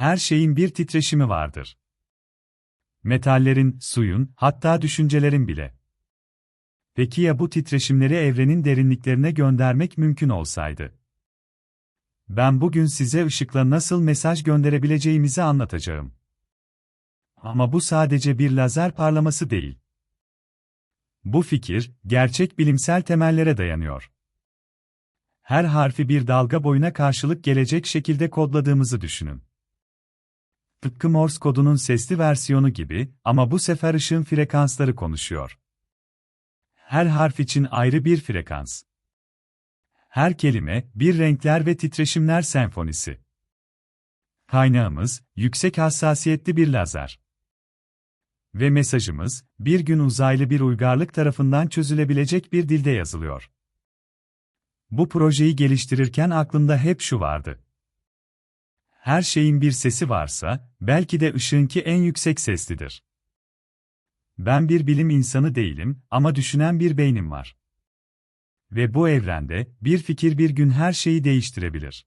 Her şeyin bir titreşimi vardır. Metallerin, suyun, hatta düşüncelerin bile. Peki ya bu titreşimleri evrenin derinliklerine göndermek mümkün olsaydı? Ben bugün size ışıkla nasıl mesaj gönderebileceğimizi anlatacağım. Ama bu sadece bir lazer parlaması değil. Bu fikir, gerçek bilimsel temellere dayanıyor. Her harfi bir dalga boyuna karşılık gelecek şekilde kodladığımızı düşünün. Tıpkı Morse kodunun sesli versiyonu gibi ama bu sefer ışığın frekansları konuşuyor. Her harf için ayrı bir frekans. Her kelime, bir renkler ve titreşimler senfonisi. Kaynağımız, yüksek hassasiyetli bir lazer. Ve mesajımız, bir gün uzaylı bir uygarlık tarafından çözülebilecek bir dilde yazılıyor. Bu projeyi geliştirirken aklımda hep şu vardı. Her şeyin bir sesi varsa, belki de ışığınki en yüksek seslidir. Ben bir bilim insanı değilim ama düşünen bir beynim var. Ve bu evrende, bir fikir bir gün her şeyi değiştirebilir.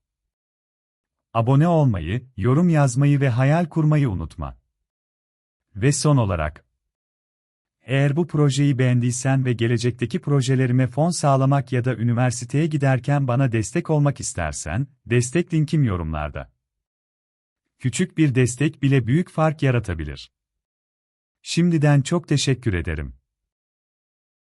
Abone olmayı, yorum yazmayı ve hayal kurmayı unutma. Ve son olarak, eğer bu projeyi beğendiysen ve gelecekteki projelerime fon sağlamak ya da üniversiteye giderken bana destek olmak istersen, destek linkim yorumlarda. Küçük bir destek bile büyük fark yaratabilir. Şimdiden çok teşekkür ederim.